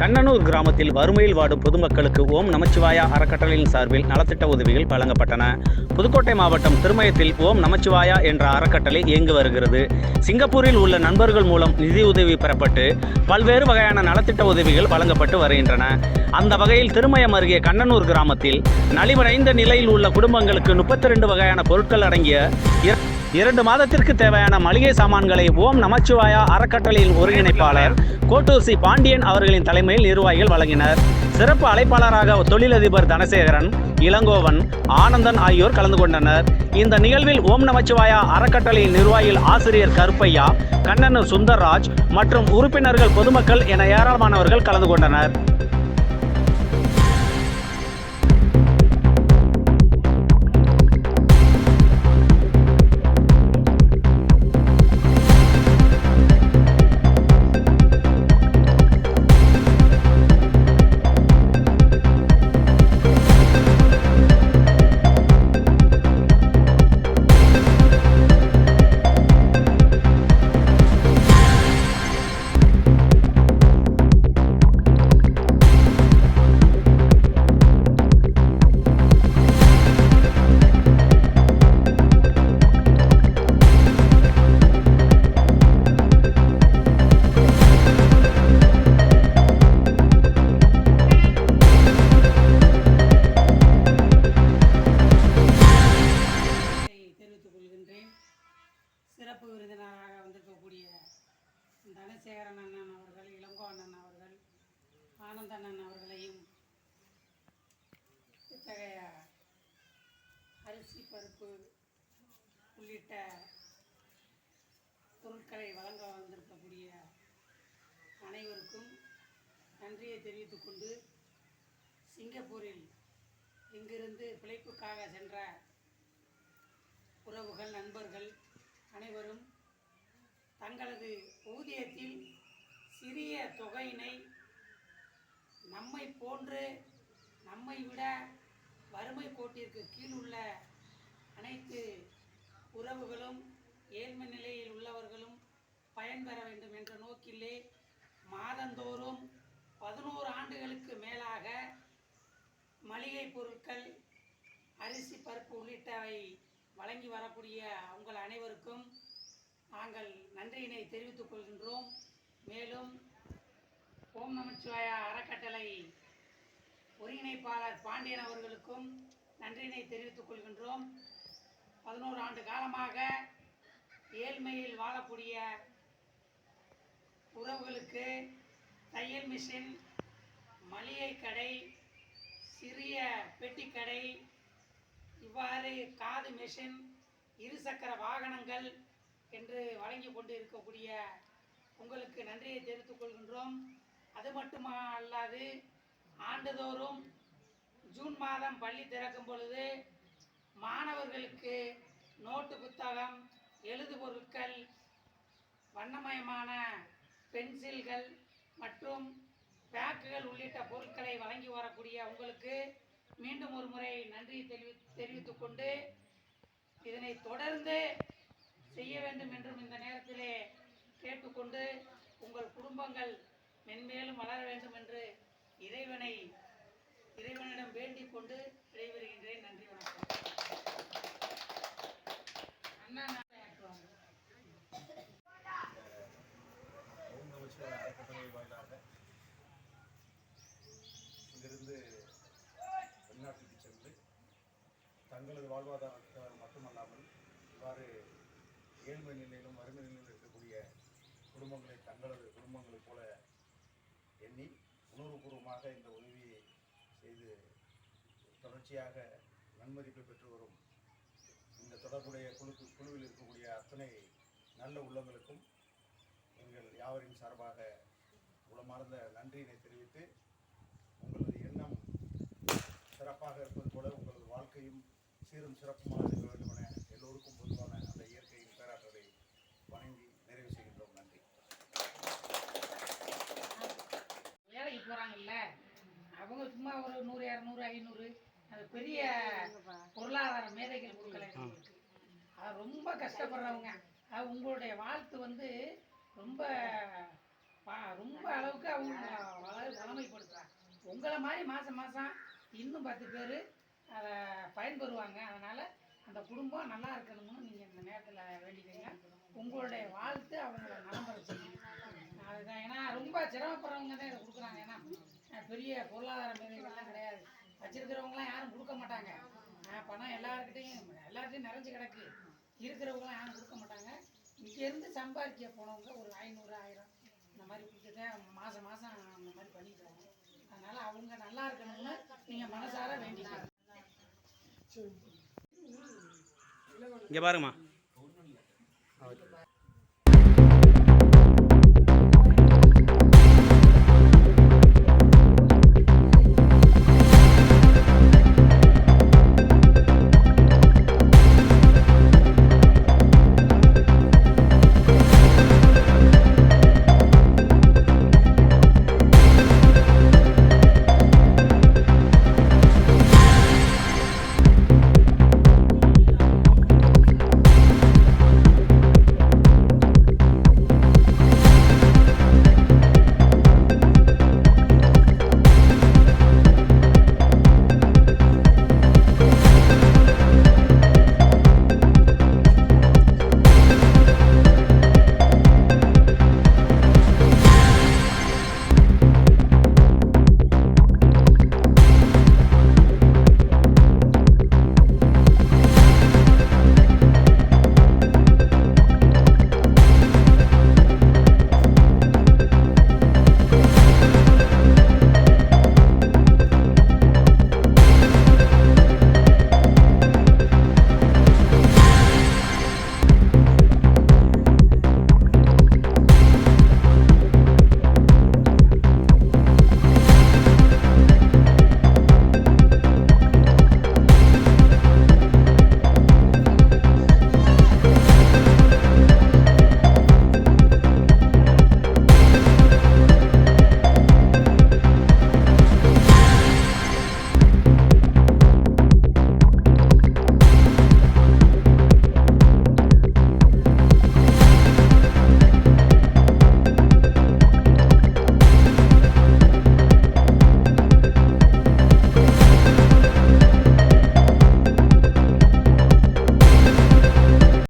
கண்ணனூர் கிராமத்தில் வறுமையில் வாடும் பொதுமக்களுக்கு ஓம் நமச்சிவாயா அறக்கட்டளையின் சார்பில் நலத்திட்ட உதவிகள் வழங்கப்பட்டன. புதுக்கோட்டை மாவட்டம் திருமயத்தில் ஓம் நமச்சிவாயா என்ற அறக்கட்டளை இயங்கி வருகிறது. சிங்கப்பூரில் உள்ள நண்பர்கள் மூலம் நிதியுதவி பெறப்பட்டு பல்வேறு வகையான நலத்திட்ட உதவிகள் வழங்கப்பட்டு வருகின்றன. அந்த வகையில் திருமயம் அருகே கண்ணனூர் கிராமத்தில் நலிவடைந்த நிலையில் உள்ள குடும்பங்களுக்கு முப்பத்தி ரெண்டு வகையான பொருட்கள் அடங்கிய இரண்டு மாதத்திற்கு தேவையான மளிகை சாமான்களை ஓம் நமச்சிவாயா அறக்கட்டளையின் ஒருங்கிணைப்பாளர் கோட்டூர் சி பாண்டியன் அவர்களின் தலைமையில் நிர்வாகிகள் வழங்கினர். சிறப்பு அழைப்பாளராக தொழிலதிபர் தனசேகரன் இளங்கோவன் ஆனந்தன் ஆகியோர் கலந்து கொண்டனர். இந்த நிகழ்வில் ஓம் நமச்சிவாயா அறக்கட்டளையின் நிர்வாகிகள் ஆசிரியர் கருப்பையா கண்ணன் சுந்தர்ராஜ் மற்றும் உறுப்பினர்கள் பொதுமக்கள் என ஏராளமானவர்கள் கலந்து கொண்டனர். ஆனந்தண்ணன் அவர்களையும் இத்தகைய அரிசி பருப்பு உள்ளிட்ட பொருட்களை வழங்க வந்திருக்கக்கூடிய அனைவருக்கும் நன்றியை தெரிவித்துக் கொண்டு சிங்கப்பூரில் இங்கிருந்து பிழைப்புக்காக சென்ற உறவுகள் நண்பர்கள் அனைவரும் தங்களது ஊதியத்தில் சிறிய தொகையினை நம்மை போன்று நம்மை விட வறுமை கோட்டிற்கு கீழ் உள்ள அனைத்து உறவுகளும் ஏழ்மை நிலையில் உள்ளவர்களும் பயன்பெற வேண்டும் என்ற நோக்கிலே மாதந்தோறும் பதினோரு ஆண்டுகளுக்கு மேலாக மளிகை பொருட்கள் அரிசி பருப்பு உள்ளிட்டவை வழங்கி வரக்கூடிய உங்கள் அனைவருக்கும் நாங்கள் நன்றியினை தெரிவித்துக் கொள்கின்றோம். மேலும் ஓம் நமச்சிவாயா அறக்கட்டளை ஒருங்கிணைப்பாளர் பாண்டியன் அவர்களுக்கும் நன்றியினை தெரிவித்துக் கொள்கின்றோம். பதினோரு ஆண்டு காலமாக ஏழ்மையில் வாழக்கூடிய உறவுகளுக்கு தையல் மிஷின் மளிகை கடை சிறிய பெட்டி கடை இவ்வாறு காது மிஷின் இருசக்கர வாகனங்கள் என்று வழங்கி கொண்டு இருக்கக்கூடிய உங்களுக்கு நன்றியை தெரிவித்துக் கொள்கின்றோம். அது மட்டுமா அல்லாது ஆண்டுதோறும் ஜூன் மாதம் பள்ளி திறக்கும் பொழுது மாணவர்களுக்கு நோட்டு புத்தகம் எழுது பொருட்கள் வண்ணமயமான பென்சில்கள் மற்றும் பேக்குகள் உள்ளிட்ட பொருட்களை வழங்கி வரக்கூடிய உங்களுக்கு மீண்டும் ஒரு முறை நன்றி தெரிவி தெரிவித்துக் கொண்டு இதனை தொடர்ந்து செய்ய வேண்டும் என்றும் இந்த நேரத்திலே கேட்டுக்கொண்டு உங்கள் குடும்பங்கள் மென்மேலும் வளர வேண்டும் என்று இறைவனை இறைவனிடம் வேண்டிக் கொண்டு விடைபெறுகின்றேன். நன்றி வணக்கம். அண்ணா நான் ஆற்றுவாங்க ஓம் அறக்கட்டளை வாயிலாக இங்கிருந்து வெளிநாட்டுக்கு சென்று தங்களது வாழ்வாதாரத்திற்காக மட்டுமல்லாமல் இவ்வாறு ஏழ்மை நிலையிலும் வறுமை நிலையிலும் இருக்கக்கூடிய குடும்பங்களை தங்களது குடும்பங்களைப் போல எண்ணி உணர்வுபூர்வமாக இந்த உதவியை செய்து தொடர்ச்சியாக நன்மதிப்பை பெற்று வரும். இந்த தொடர்புடைய குழுக்கு குழுவில் இருக்கக்கூடிய அத்தனை நல்ல உள்ளங்களுக்கும் எங்கள் யாவரின் சார்பாக உளமார்ந்த நன்றியினை தெரிவித்து உங்களது எண்ணம் சிறப்பாக இருப்பது போல உங்களது வாழ்க்கையும் சீரும் சிறப்புமாக இருக்க வேண்டும் என ரொம்ப கஷ்டப்படுறவங்க. அது உங்களுடைய வாழ்த்து வந்து ரொம்ப பா- ரொம்ப அளவுக்கு அவங்க வள வளமைப்படுத்துகிறாங்க உங்களை மாதிரி மாதம் மாதம் இன்னும் பத்து பேர் அதை பயன்பெறுவாங்க. அதனால் அந்த குடும்பம் நல்லா இருக்கணும்னு நீங்கள் இந்த நேரத்தில் வேண்டிக்கங்க உங்களுடைய வாழ்த்து அவங்கள நலம்பெற செய்யும் அதுதான். ஏன்னா ரொம்ப சிரமப்படுறவங்க தான் இதை கொடுக்குறாங்க. ஏன்னா பெரிய பொருளாதார மேதைகள்லாம் கிடையாது. வச்சிருக்கிறவங்களாம் யாரும் கொடுக்க மாட்டாங்க. பணம் எல்லாருக்கிட்டையும் எல்லார்ட்டையும் நிறைஞ்சு கிடக்கு. இருக்கிறவங்களாம் யாரும் கொடுக்க மாட்டாங்க. இங்கேருந்து சம்பாதிக்க போனவங்க ஒரு ஐநூறு ஆயிரம். இந்த மாதிரி கொடுத்துட்டு மாதம் மாதம் அந்த மாதிரி பண்ணிக்கிறாங்க. அதனால் அவங்க நல்லா இருக்கணும்னு நீங்கள் மனசார வேண்டிக்கலாம் இங்கே பாருங்கம்மா.